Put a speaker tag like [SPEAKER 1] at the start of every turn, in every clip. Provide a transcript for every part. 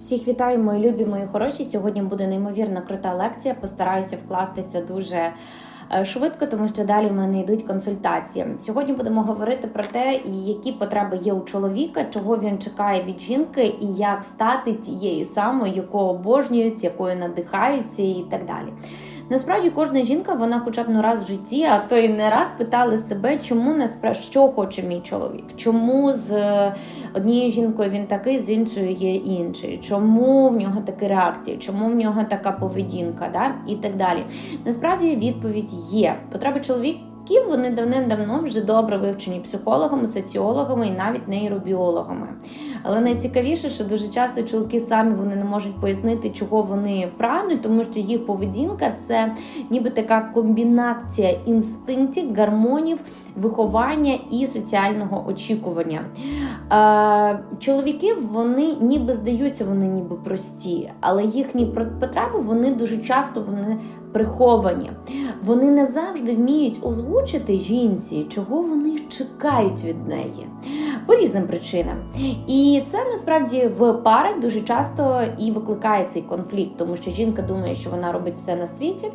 [SPEAKER 1] Всіх вітаю, мої любі, мої хороші. Сьогодні буде неймовірно крута лекція. Постараюся вкластися дуже е, швидко, тому що далі в мене йдуть консультації. Сьогодні будемо говорити про те, які потреби є у чоловіка, чого він чекає від жінки, і як стати тією самою, яку обожнюють, якою надихаються, і так далі. Насправді кожна жінка, вона хоча б ну раз в житті, а то й не раз питала себе, чому насправді що хоче мій чоловік, чому з е, однією жінкою він такий, з іншою є інший, чому в нього такі реакції, чому в нього така поведінка, да? і так далі. Насправді відповідь є. Потреби чоловіків вони давним-давно вже добре вивчені психологами, соціологами і навіть нейробіологами. Але найцікавіше, що дуже часто чоловіки самі вони не можуть пояснити, чого вони прагнуть, тому що їх поведінка це ніби така комбінація інстинктів, гармонів, виховання і соціального очікування. Чоловіки вони ніби здаються, вони ніби прості, але їхні потреби вони дуже часто вони приховані. Вони не завжди вміють озвучити жінці, чого вони чекають від неї по різним причинам. І це насправді в парах дуже часто і викликає цей конфлікт, тому що жінка думає, що вона робить все на світі,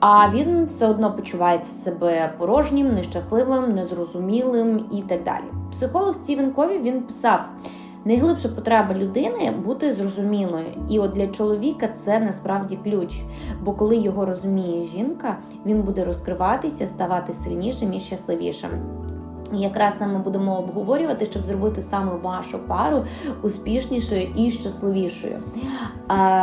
[SPEAKER 1] а він все одно почувається себе порожнім, нещасливим, незрозумілим і так далі. Психолог Стівен Кові він писав. Найглибша потреба людини бути зрозумілою, і от для чоловіка це насправді ключ. Бо коли його розуміє жінка, він буде розкриватися, ставати сильнішим і щасливішим. Якраз це ми будемо обговорювати, щоб зробити саме вашу пару успішнішою і щасливішою.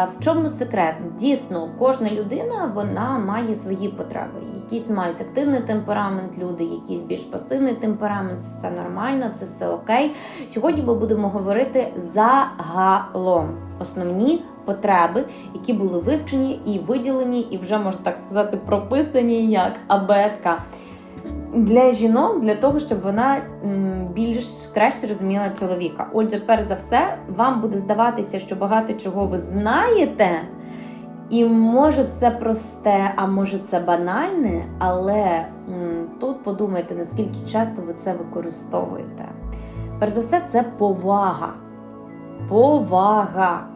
[SPEAKER 1] В чому секрет? Дійсно, кожна людина вона має свої потреби. Якісь мають активний темперамент, люди, якісь більш пасивний темперамент. Це все нормально, це все окей. Сьогодні ми будемо говорити загалом основні потреби, які були вивчені і виділені, і вже можна так сказати, прописані як абетка для жінок для того, щоб вона більш краще розуміла чоловіка. Отже, перш за все, вам буде здаватися, що багато чого ви знаєте, і може це просте, а може це банальне, але тут подумайте, наскільки часто ви це використовуєте. Перш за все, це повага. Повага.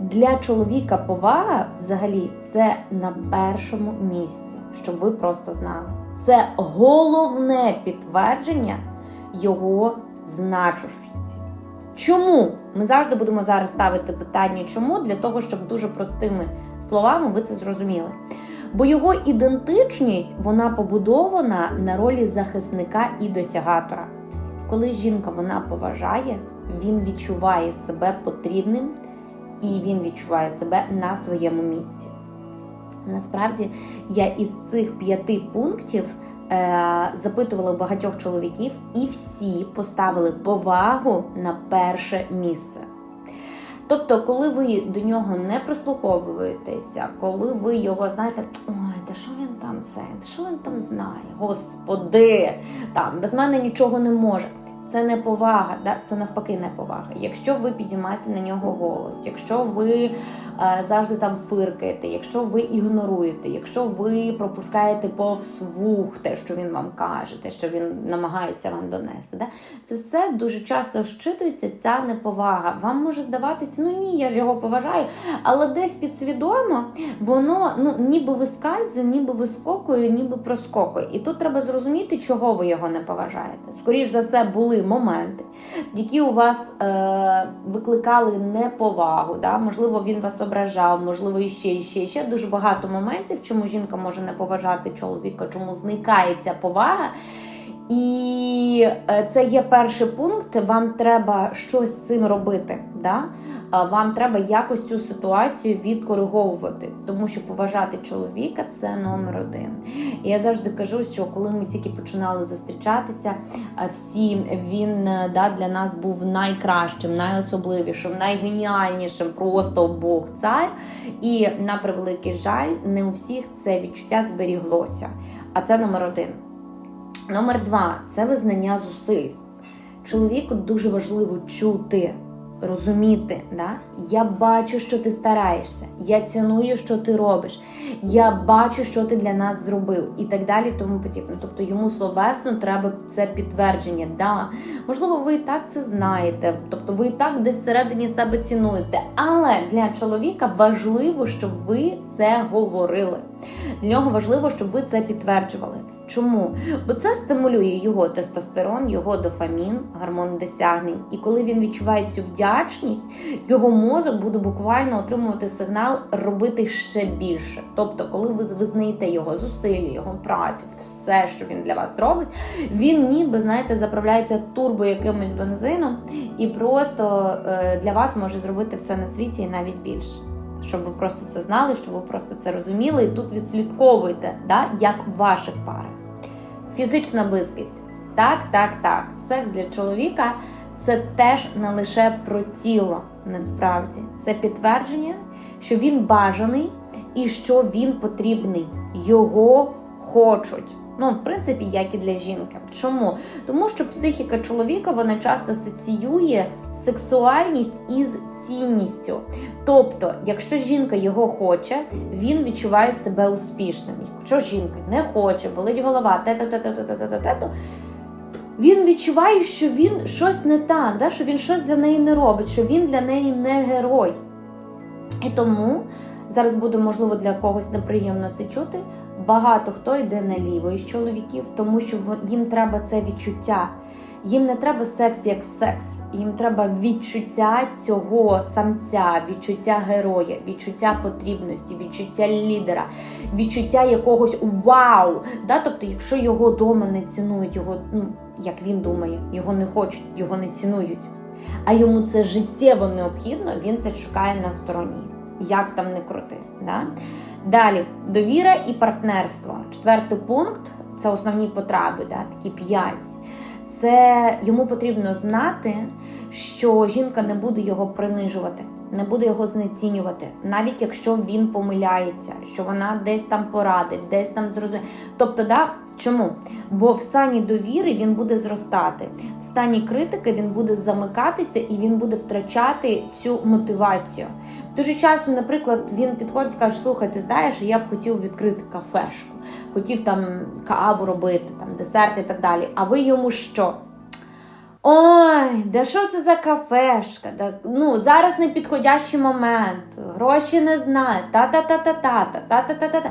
[SPEAKER 1] Для чоловіка повага взагалі це на першому місці, щоб ви просто знали це головне підтвердження його значущості. Чому? Ми завжди будемо зараз ставити питання, чому? Для того, щоб дуже простими словами ви це зрозуміли. Бо його ідентичність вона побудована на ролі захисника і досягатора. Коли жінка вона поважає, він відчуває себе потрібним і він відчуває себе на своєму місці. Насправді я із цих п'яти пунктів е, запитувала багатьох чоловіків, і всі поставили повагу на перше місце. Тобто, коли ви до нього не прислуховуєтеся, коли ви його знаєте, ой, та що він там це, що він там знає? Господи, там без мене нічого не може це не повага, да? це навпаки не повага. Якщо ви підіймаєте на нього голос, якщо ви е, завжди там фиркаєте, якщо ви ігноруєте, якщо ви пропускаєте повз вух те, що він вам каже, те, що він намагається вам донести, да? це все дуже часто щитується ця неповага. Вам може здаватися, ну ні, я ж його поважаю, але десь підсвідомо воно ну ніби вискальзує, ніби вискокує, ніби проскокує. І тут треба зрозуміти, чого ви його не поважаєте. Скоріш за все, були моменти, які у вас е, викликали неповагу. Да? Можливо, він вас ображав, можливо, іще, іще, іще. Дуже багато моментів, чому жінка може не поважати чоловіка, чому зникає ця повага. І е, це є перший пункт. Вам треба щось з цим робити. Да? Вам треба якось цю ситуацію відкориговувати, тому що поважати чоловіка це номер один. І я завжди кажу, що коли ми тільки починали зустрічатися, всі він е, да, для нас був найкращим, найособливішим, найгеніальнішим, просто Бог цар. І на превеликий жаль, не у всіх це відчуття зберіглося. А це номер один. Номер два це визнання зусиль. Чоловіку дуже важливо чути розуміти, да? я бачу, що ти стараєшся, я ціную, що ти робиш, я бачу, що ти для нас зробив, і так далі, тому подібне. Тобто йому словесно треба це підтвердження. Да, можливо, ви і так це знаєте, тобто ви і так десь всередині себе цінуєте. Але для чоловіка важливо, щоб ви це говорили. Для нього важливо, щоб ви це підтверджували. Чому? Бо це стимулює його тестостерон, його дофамін, гормон досягнень. І коли він відчуває цю вдячність, його мозок буде буквально отримувати сигнал робити ще більше. Тобто, коли ви визнаєте його зусилля, його працю, все, що він для вас робить, він ніби знаєте заправляється турбо якимось бензином і просто е, для вас може зробити все на світі і навіть більше. Щоб ви просто це знали, щоб ви просто це розуміли, і тут відслідковуєте, да, як в ваших парах. Фізична близькість. Так, так, так. Секс для чоловіка це теж не лише про тіло, насправді. Це підтвердження, що він бажаний і що він потрібний. Його хочуть. Ну, в принципі, як і для жінки. Чому? Тому що психіка чоловіка вона часто асоціює сексуальність із цінністю. Тобто, якщо жінка його хоче, він відчуває себе успішним. Якщо жінка не хоче, болить голова, те-то, те-то, те-то, те-то, він відчуває, що він щось не так, да? що він щось для неї не робить, що він для неї не герой. І тому зараз буде, можливо, для когось неприємно це чути. Багато хто йде наліво із чоловіків, тому що їм треба це відчуття. Їм не треба секс як секс, їм треба відчуття цього самця, відчуття героя, відчуття потрібності, відчуття лідера, відчуття якогось вау. Да? Тобто, якщо його дома не цінують, його, ну як він думає, його не хочуть, його не цінують. А йому це життєво необхідно, він це шукає на стороні. Як там не крути. Да? Далі довіра і партнерство. Четвертий пункт це основні потреби, да? такі п'ять. Це йому потрібно знати, що жінка не буде його принижувати, не буде його знецінювати, навіть якщо він помиляється, що вона десь там порадить, десь там зрозуміє. Тобто, да, чому? Бо в стані довіри він буде зростати, в стані критики він буде замикатися і він буде втрачати цю мотивацію. Дуже часто, наприклад, він підходить і каже: Слухай, ти знаєш, я б хотів відкрити кафешку, хотів там каву робити, там десерт і так далі. А ви йому що? Ой, да що це за кафешка? Да, ну, зараз не підходящий момент, гроші не знаю, та-та-та-та-та, та-та-та-та-та.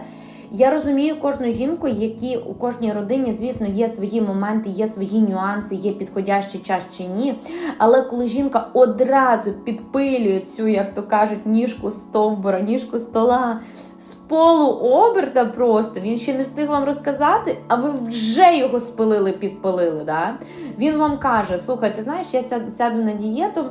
[SPEAKER 1] Я розумію кожну жінку, які у кожній родині, звісно, є свої моменти, є свої нюанси, є підходящий час чи ні. Але коли жінка одразу підпилює цю, як то кажуть, ніжку стовбура, ніжку стола з полу оберта просто, він ще не встиг вам розказати, а ви вже його спилили, підпилили. Да? Він вам каже: слухай, ти знаєш, я сяду на дієту.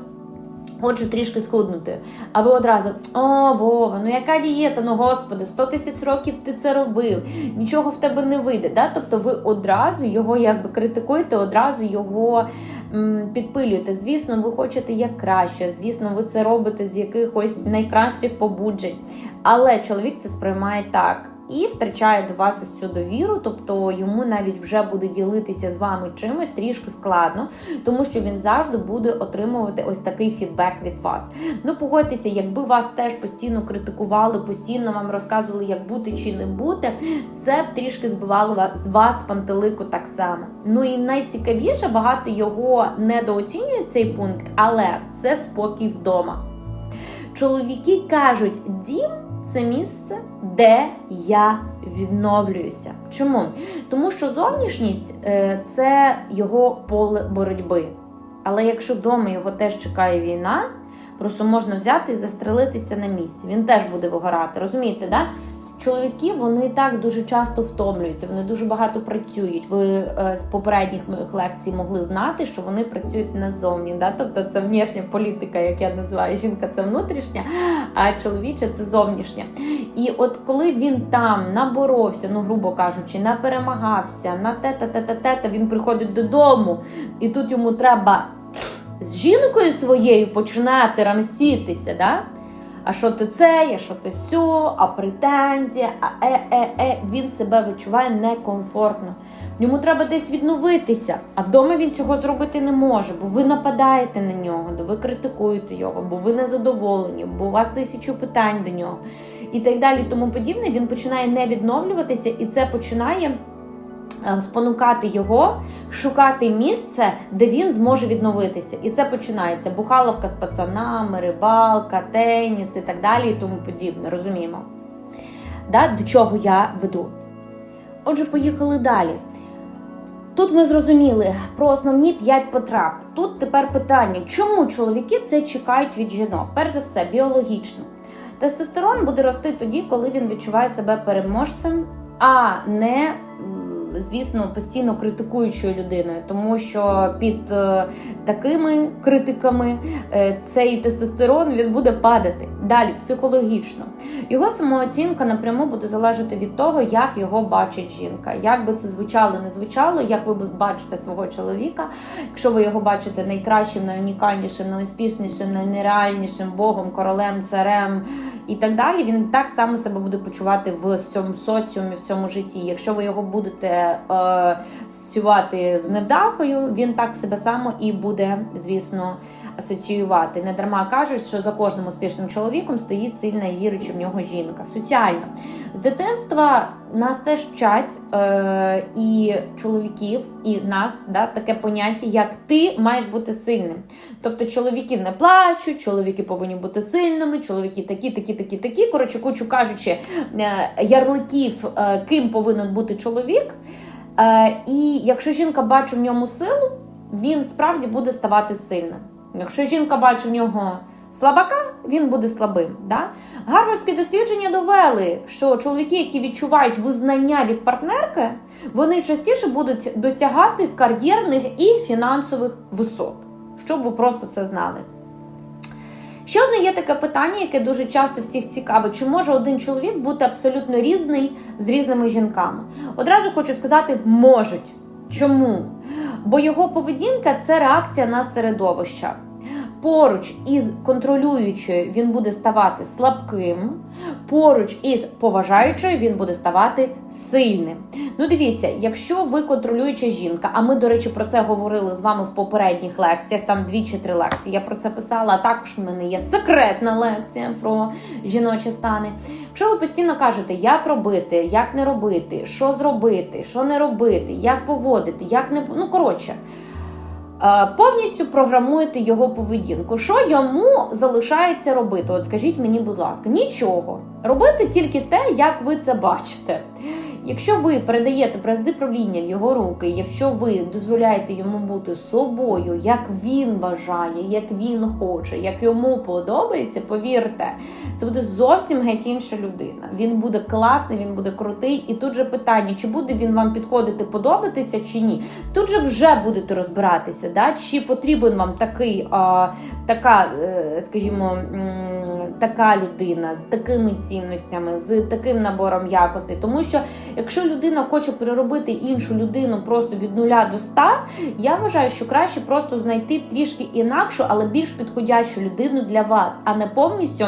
[SPEAKER 1] Хочу трішки схуднути. А ви одразу о, Вова, ну яка дієта? Ну господи, 100 тисяч років ти це робив, нічого в тебе не вийде. Да? Тобто ви одразу його якби критикуєте, одразу його м, підпилюєте. Звісно, ви хочете як краще, звісно, ви це робите з якихось найкращих побуджень. Але чоловік це сприймає так і втрачає до вас ось цю довіру, тобто йому навіть вже буде ділитися з вами чимось трішки складно, тому що він завжди буде отримувати ось такий фідбек від вас. Ну, погодьтеся, якби вас теж постійно критикували, постійно вам розказували, як бути чи не бути, це б трішки збивало з вас пантелику так само. Ну і найцікавіше, багато його недооцінюють цей пункт, але це спокій вдома. Чоловіки кажуть, дім це місце, де я відновлююся. Чому? Тому що зовнішність е, це його поле боротьби. Але якщо вдома його теж чекає війна, просто можна взяти і застрелитися на місці. Він теж буде вигорати. Розумієте, да? Чоловіки вони так дуже часто втомлюються, вони дуже багато працюють. Ви е, з попередніх моїх лекцій могли знати, що вони працюють назовні. Да? Тобто це внішня політика, як я називаю. Жінка це внутрішня, а чоловіча це зовнішня. І от коли він там наборовся, ну грубо кажучи, наперемагався, на те-та-те-та-те, він приходить додому, і тут йому треба з жінкою своєю починати рамсітися. Да? А що ти це, а що ти сьо, а претензія, а е-е-е, він себе відчуває некомфортно. Йому треба десь відновитися, а вдома він цього зробити не може, бо ви нападаєте на нього, бо ви критикуєте його, бо ви незадоволені, бо у вас тисячу питань до нього і так далі. Тому подібне. Він починає не відновлюватися, і це починає. Е, Спонукати його шукати місце, де він зможе відновитися, і це починається бухаловка з пацанами, рибалка, теніс і так далі, і тому подібне. Розуміємо, да? до чого я веду. Отже, поїхали далі. Тут ми зрозуміли про основні п'ять потреб. Тут тепер питання, чому чоловіки це чекають від жінок? Перш за все, біологічно. Тестостерон буде рости тоді, коли він відчуває себе переможцем, а не, звісно, постійно критикуючою людиною, тому що під е, такими критиками е, цей тестостерон він буде падати. Далі, психологічно. Його самооцінка напряму буде залежати від того, як його бачить жінка. Як би це звучало, не звучало, як ви бачите свого чоловіка. Якщо ви його бачите найкращим, найунікальнішим, найуспішнішим, найнереальнішим богом, королем, царем і так далі, він так само себе буде почувати в цьому соціумі, в цьому житті. Якщо ви його будете е, асоціювати з невдахою, він так себе само і буде, звісно, асоціювати. Не дарма кажуть, що за кожним успішним чоловіком стоїть сильна і віруюча в нього жінка. Соціально з дитинства нас теж вчать е, і чоловіків, і нас да, таке поняття, як ти маєш бути сильним. Тобто чоловіки не плачуть, чоловіки повинні бути сильними, чоловіки такі, такі, такі, такі. Коротше, кучу кажучи, е, ярликів, е, ким повинен бути чоловік. Е, і якщо жінка бачить в ньому силу, він справді буде ставати сильним. Якщо жінка бачить в нього слабака, він буде слабим. Да? Гарвардські дослідження довели, що чоловіки, які відчувають визнання від партнерки, вони частіше будуть досягати кар'єрних і фінансових висот. Щоб ви просто це знали. Ще одне є таке питання, яке дуже часто всіх цікавить: чи може один чоловік бути абсолютно різний з різними жінками? Одразу хочу сказати, можуть. Чому? Бо його поведінка це реакція на середовище. Поруч із контролюючою він буде ставати слабким, поруч із поважаючою він буде ставати сильним. Ну, дивіться, якщо ви контролююча жінка, а ми, до речі, про це говорили з вами в попередніх лекціях, там дві чи три лекції. Я про це писала, а також в мене є секретна лекція про жіночі стани. Якщо ви постійно кажете, як робити, як не робити, що зробити, що не робити, як поводити, як не ну коротше. Е, Повністю програмуєте його поведінку. Що йому залишається робити? От скажіть мені, будь ласка, нічого. Робити тільки те, як ви це бачите. Якщо ви передаєте бразди правління в його руки, якщо ви дозволяєте йому бути собою, як він бажає, як він хоче, як йому подобається, повірте, це буде зовсім геть інша людина. Він буде класний, він буде крутий. І тут же питання, чи буде він вам підходити, подобатися чи ні. Тут же вже будете розбиратися, да? чи потрібен вам такий, а, така, е, скажімо, така людина з такими цінностями, з таким набором якостей. Тому що якщо людина хоче переробити іншу людину просто від нуля до ста, я вважаю, що краще просто знайти трішки інакшу, але більш підходящу людину для вас, а не повністю.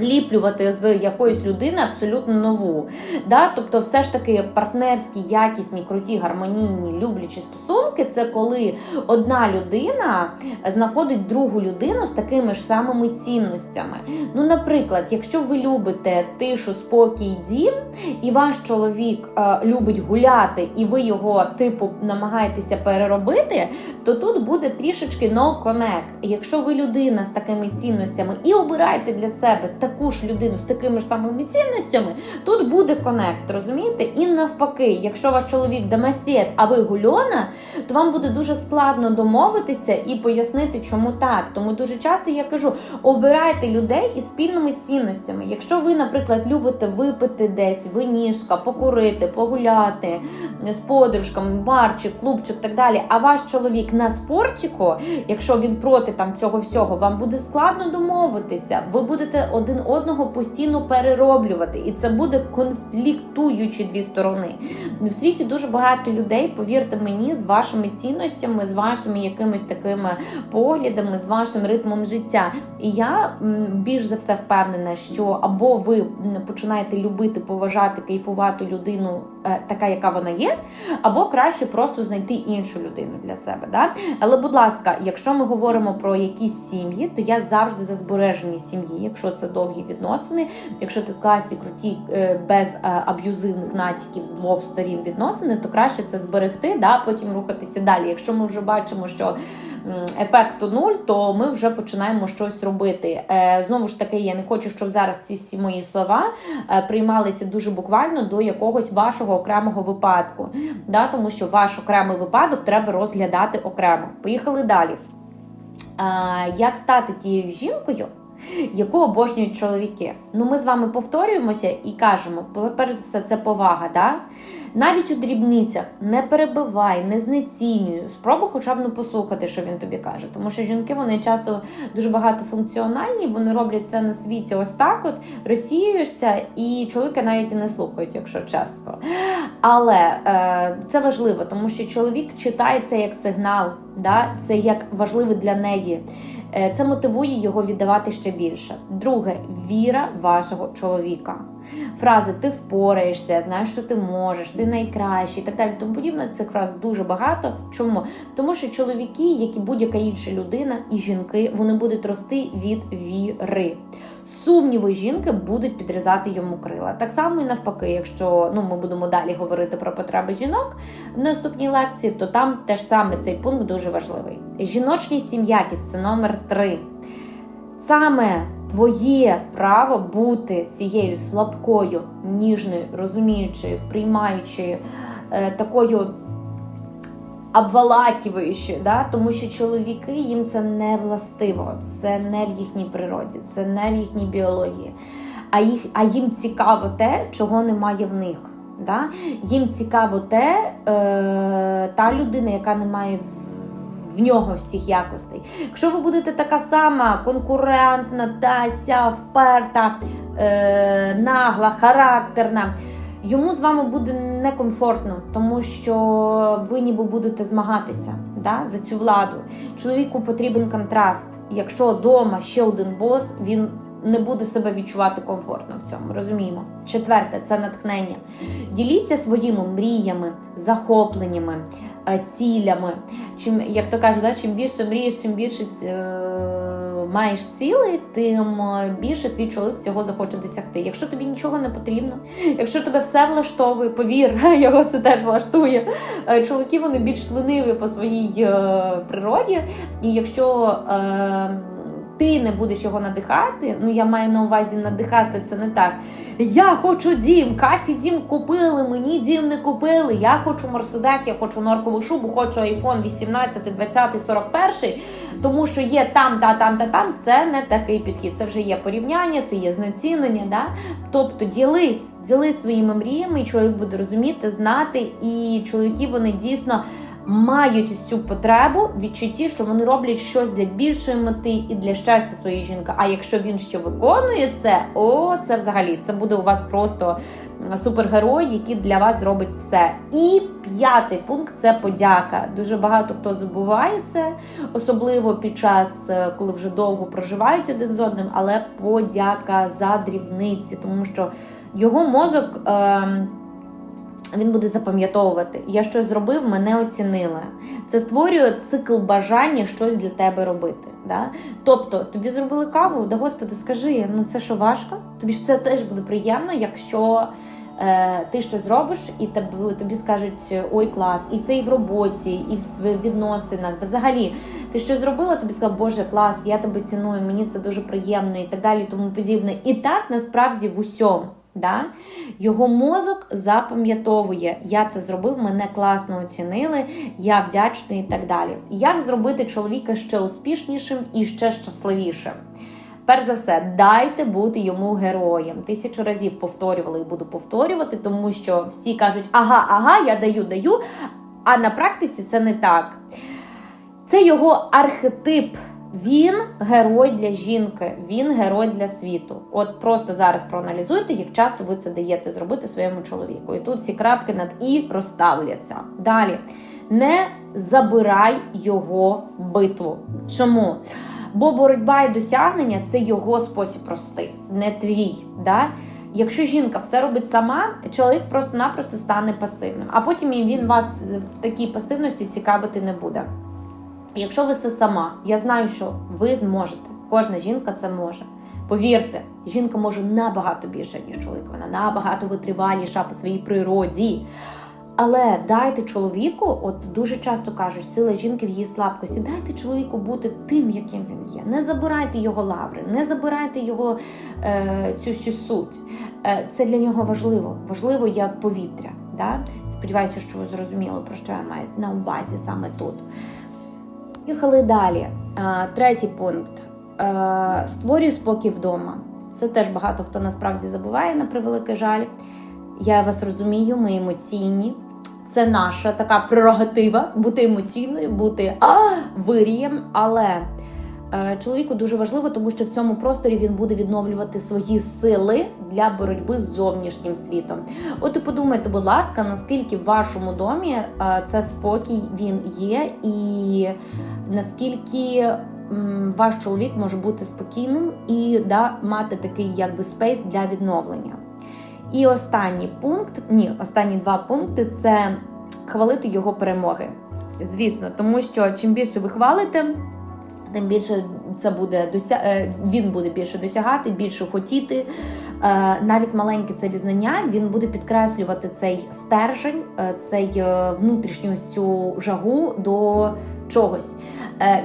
[SPEAKER 1] Зліплювати з якоїсь людини абсолютно нову. Да? Тобто, все ж таки партнерські, якісні, круті, гармонійні, люблячі стосунки це коли одна людина знаходить другу людину з такими ж самими цінностями. Ну, наприклад, якщо ви любите тишу, спокій, дім, і ваш чоловік е, любить гуляти, і ви його типу намагаєтеся переробити, то тут буде трішечки no connect. Якщо ви людина з такими цінностями і обираєте для себе таку ж людину з такими ж самими цінностями, тут буде конект, розумієте? І навпаки, якщо ваш чоловік дамасет, а ви гульона, то вам буде дуже складно домовитися і пояснити, чому так. Тому дуже часто я кажу: обирайте людей із спільними цінностями. Якщо ви, наприклад, любите випити десь винішка, покурити, погуляти з подружками, барчик, клубчик, так далі. А ваш чоловік на спортіку, якщо він проти там цього всього, вам буде складно домовитися. Ви будете один одного постійно перероблювати, і це буде конфліктуючі дві сторони. В світі дуже багато людей, повірте мені, з вашими цінностями, з вашими якимись такими поглядами, з вашим ритмом життя. І я більш за все впевнена, що або ви починаєте любити, поважати, кайфувати людину, така, яка вона є, або краще просто знайти іншу людину для себе. Да? Але, будь ласка, якщо ми говоримо про якісь сім'ї, то я завжди за збережені сім'ї, якщо це довгі відносини, якщо це класні, круті, е, без е, аб'юзивних натяків з двох сторін відносини, то краще це зберегти, да, потім рухатися далі. Якщо ми вже бачимо, що ефекту нуль, то ми вже починаємо щось робити. Е, Знову ж таки, я не хочу, щоб зараз ці всі мої слова е, приймалися дуже буквально до якогось вашого окремого випадку, да, тому що ваш окремий випадок треба розглядати окремо. Поїхали далі. Як стати тією жінкою, яку обожнюють чоловіки? Ну, ми з вами повторюємося і кажемо: перш за все, це повага. Да? Навіть у дрібницях не перебивай, не знецінюй. Спробуй хоча б не послухати, що він тобі каже. Тому що жінки вони часто дуже багатофункціональні, вони роблять це на світі ось так: от розсіюєшся, і чоловіки навіть і не слухають, якщо чесно. Але е, це важливо, тому що чоловік читає це як сигнал, да? це як важливий для неї. Е, Це мотивує його віддавати ще більше. Друге віра вашого чоловіка. Фрази ти впораєшся, знаєш, що ти можеш, ти найкращий так далі. Тому подібне цих фраз дуже багато. Чому? Тому що чоловіки, як і будь-яка інша людина, і жінки, вони будуть рости від віри. Сумніви жінки будуть підрізати йому крила. Так само і навпаки, якщо ну ми будемо далі говорити про потреби жінок в наступній лекції, то там теж саме цей пункт дуже важливий. Жіночність і м'якість це номер три. Саме твоє право бути цією слабкою, ніжною, розуміючою, приймаючою, е, такою обволакиваючою, да? тому що чоловіки їм це не властиво, це не в їхній природі, це не в їхній біології. А, їх, а їм цікаво те, чого немає в них. Да? Їм цікаво те, е, та людина, яка не має в- нього всіх якостей. Якщо ви будете така сама конкурентна, та ся вперта, е, нагла, характерна. Йому з вами буде некомфортно, тому що ви ніби будете змагатися да, за цю владу. Чоловіку потрібен контраст. Якщо вдома ще один бос, він не буде себе відчувати комфортно в цьому. Розуміємо. Четверте це натхнення. Діліться своїми мріями, захопленнями, е, цілями. Чим, як то кажуть, да, чим більше мрієш, чим більше е, маєш цілей, тим е, більше твій чоловік цього захоче досягти. Якщо тобі нічого не потрібно, якщо тебе все влаштовує, повір, його це теж влаштує. Чоловіки вони більш лениві по своїй природі, і якщо е, ти не будеш його надихати, ну я маю на увазі надихати це не так. Я хочу дім, Каті дім купили, мені дім не купили. Я хочу Мерседес, я хочу норкову шубу, хочу iPhone 18, 20, 41, тому що є там, та там, та там. Це не такий підхід. Це вже є порівняння, це є знецінення. Да? Тобто ділись, ділись своїми мріями, чоловік буде розуміти, знати, і чоловіки вони дійсно. Мають ось цю потребу відчутті, що вони роблять щось для більшої мети і для щастя своєї жінки. А якщо він ще виконує це, о, це взагалі це буде у вас просто супергерой, який для вас зробить все. І п'ятий пункт це подяка. Дуже багато хто забуває це, особливо під час, е, коли вже довго проживають один з одним, але подяка за дрібниці, тому що його мозок. Е, він буде запам'ятовувати. Я щось зробив, мене оцінили. Це створює цикл бажання щось для тебе робити. Да? Тобто, тобі зробили каву, да господи, скажи, ну це що важко? Тобі ж це теж буде приємно, якщо е, ти щось зробиш, і тобі, тобі скажуть ой, клас, і це і в роботі, і в відносинах. Та взагалі, ти щось зробила, тобі сказав, Боже, клас, я тебе ціную, мені це дуже приємно, і так далі, тому подібне. І так насправді в усьому. Да? Його мозок запам'ятовує, я це зробив, мене класно оцінили, я вдячний і так далі. Як зробити чоловіка ще успішнішим і ще щасливішим? Перш за все, дайте бути йому героєм. Тисячу разів повторювали і буду повторювати, тому що всі кажуть, ага, ага, я даю, даю. А на практиці це не так. Це його архетип Він герой для жінки, він герой для світу. От просто зараз проаналізуйте, як часто ви це даєте зробити своєму чоловіку. І тут всі крапки над і розставляться. Далі не забирай його битву. Чому? Бо боротьба і досягнення це його спосіб рости, не твій. Да? Якщо жінка все робить сама, чоловік просто-напросто стане пасивним, а потім він вас в такій пасивності цікавити не буде. Якщо ви все сама, я знаю, що ви зможете. Кожна жінка це може. Повірте, жінка може набагато більше, ніж чоловік. Вона набагато витриваліша по своїй природі. Але дайте чоловіку, от дуже часто кажуть, сила жінки в її слабкості. Дайте чоловіку бути тим, яким він є. Не забирайте його лаври, не забирайте його е, цю всю суть. Е, це для нього важливо. Важливо як повітря. Да? Сподіваюся, що ви зрозуміли, про що я маю на увазі саме тут. Їхали далі. Третій пункт. Створюй спокій вдома. Це теж багато хто насправді забуває на превеликий жаль. Я вас розумію, ми емоційні. Це наша така прерогатива бути емоційною, бути а, вирієм. Але чоловіку дуже важливо, тому що в цьому просторі він буде відновлювати свої сили для боротьби з зовнішнім світом. От і подумайте, будь ласка, наскільки в вашому домі е, це спокій він є, і наскільки ваш чоловік може бути спокійним і да, мати такий якби спейс для відновлення. І останній пункт, ні, останні два пункти це хвалити його перемоги. Звісно, тому що чим більше ви хвалите, тим більше це буде дося... е, він буде більше досягати, більше хотіти. Е, Навіть маленьке це візнання він буде підкреслювати цей стержень, е, цей внутрішню цю жагу до чогось.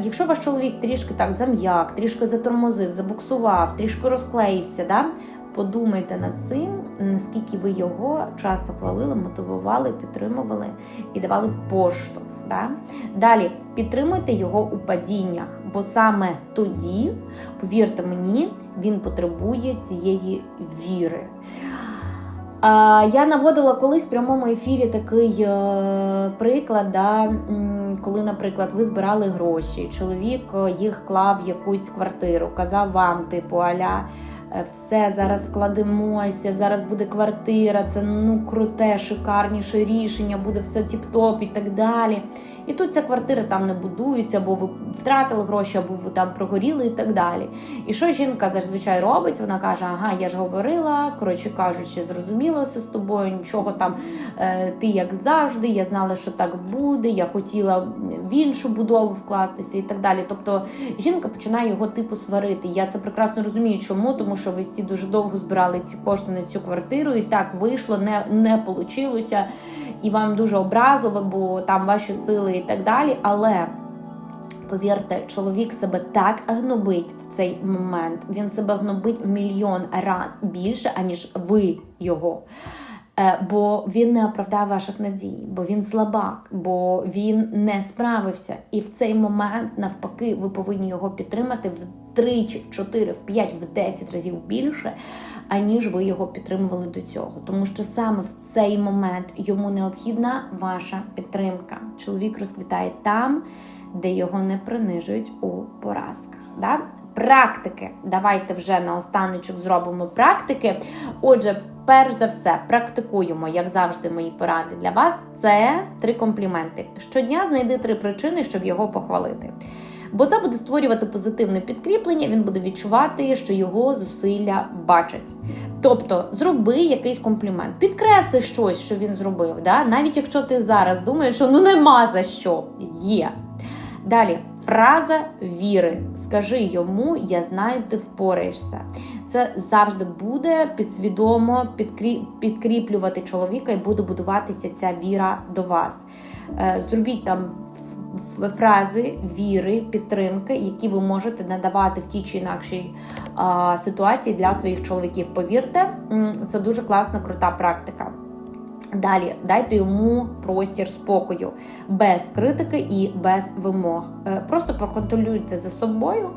[SPEAKER 1] Якщо ваш чоловік трішки так зам'як, трішки затормозив, забуксував, трішки розклеївся, да? Подумайте над цим, наскільки ви його часто хвалили, мотивували, підтримували і давали поштовх. Да? Далі підтримуйте його у падіннях, бо саме тоді, повірте мені, він потребує цієї віри. Я наводила колись в прямому ефірі такий е, приклад, да, коли, наприклад, ви збирали гроші, чоловік їх клав в якусь квартиру, казав вам, типу, аля. «Е, все, зараз вкладемося, зараз буде квартира, це ну круте, шикарніше рішення, буде все тіп-топ і так далі. І тут ця квартира там не будується, або ви втратили гроші, або ви там прогоріли і так далі. І що жінка зазвичай робить? Вона каже: Ага, я ж говорила, коротше кажучи, зрозуміло все з тобою, нічого там е, ти як завжди, я знала, що так буде, я хотіла в іншу будову вкластися і так далі. Тобто жінка починає його типу сварити. Я це прекрасно розумію, чому, тому що ви всі дуже довго збирали ці кошти на цю квартиру, і так вийшло, не не вийшло, і вам дуже образливо, бо там ваші сили і так далі. Але повірте, чоловік себе так гнобить в цей момент. Він себе гнобить в мільйон раз більше, аніж ви його. Е, бо він не оправдав ваших надій, бо він слабак, бо він не справився. І в цей момент, навпаки, ви повинні його підтримати в тричі, в чотири, в п'ять, в десять разів більше, аніж ви його підтримували до цього. Тому що саме в цей момент йому необхідна ваша підтримка. Чоловік розквітає там, де його не принижують у поразках. Да? Практики. Давайте вже на останочок зробимо практики. Отже, перш за все, практикуємо, як завжди, мої поради для вас. Це три компліменти. Щодня знайди три причини, щоб його похвалити. Бо це буде створювати позитивне підкріплення, він буде відчувати, що його зусилля бачать. Тобто, зроби якийсь комплімент, підкресли щось, що він зробив. Да? Навіть якщо ти зараз думаєш, що ну нема за що є. Далі фраза віри. Скажи йому, я знаю, ти впораєшся. Це завжди буде підсвідомо підкріплювати чоловіка і буде будуватися ця віра до вас. Е, зробіть там фрази віри, підтримки, які ви можете надавати в тій чи інакшій ситуації для своїх чоловіків. Повірте, це дуже класна, крута практика. Далі дайте йому простір спокою, без критики і без вимог. Е, просто проконтролюйте за собою,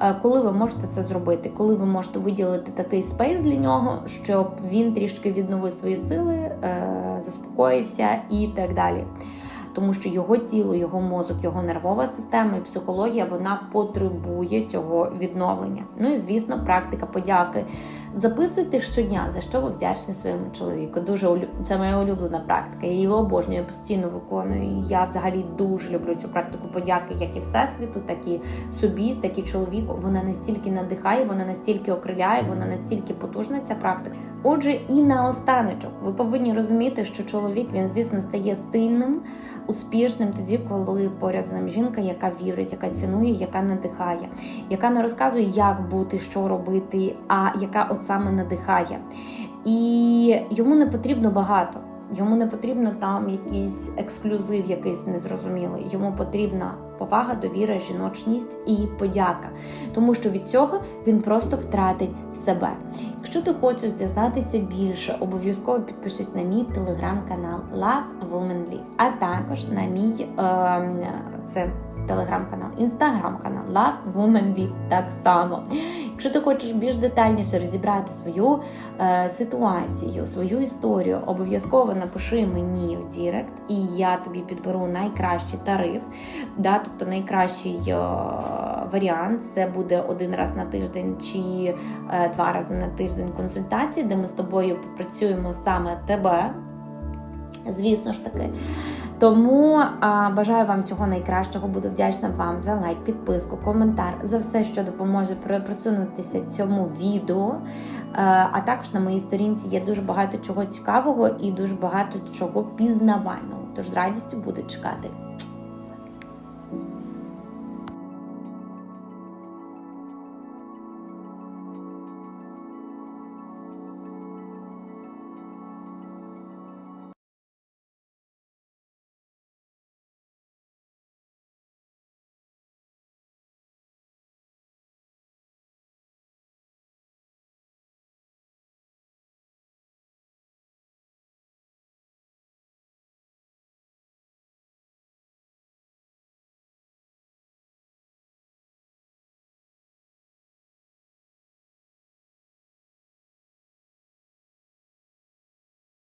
[SPEAKER 1] е, коли ви можете це зробити, коли ви можете виділити такий спейс для нього, щоб він трішки відновив свої сили, е, заспокоївся і так далі. Тому що його тіло, його мозок, його нервова система і психологія вона потребує цього відновлення. Ну і звісно, практика подяки. Записуйте щодня, за що ви вдячні своєму чоловіку. Дуже це моя улюблена практика. Я її обожнюю, я постійно виконую. Я взагалі дуже люблю цю практику подяки, як і всесвіту, так і собі, так і чоловіку. Вона настільки надихає, вона настільки окриляє, вона настільки потужна. Ця практика. Отже, і наостаночок, ви повинні розуміти, що чоловік він, звісно, стає стильним, успішним тоді, коли поряд з ним жінка, яка вірить, яка цінує, яка надихає, яка не розказує, як бути, що робити, а яка саме надихає. І йому не потрібно багато. Йому не потрібно там якийсь ексклюзив, якийсь незрозумілий. Йому потрібна повага, довіра, жіночність і подяка, тому що від цього він просто втратить себе. Якщо ти хочеш дізнатися більше, обов'язково підпишись на мій телеграм-канал Love Woman Live, а також на мій е, це телеграм-канал, інстаграм-канал Love Woman Live так само. Якщо ти хочеш більш детальніше розібрати свою е, ситуацію, свою історію, обов'язково напиши мені в Дірект, і я тобі підберу найкращий тариф. Да, тобто найкращий е, варіант це буде один раз на тиждень чи е, два рази на тиждень консультації, де ми з тобою попрацюємо саме тебе. Звісно ж таки. Тому а, бажаю вам всього найкращого. Буду вдячна вам за лайк, підписку, коментар, за все, що допоможе просунутися цьому відео. Е, а також на моїй сторінці є дуже багато чого цікавого і дуже багато чого пізнавального. Тож з радістю буду чекати.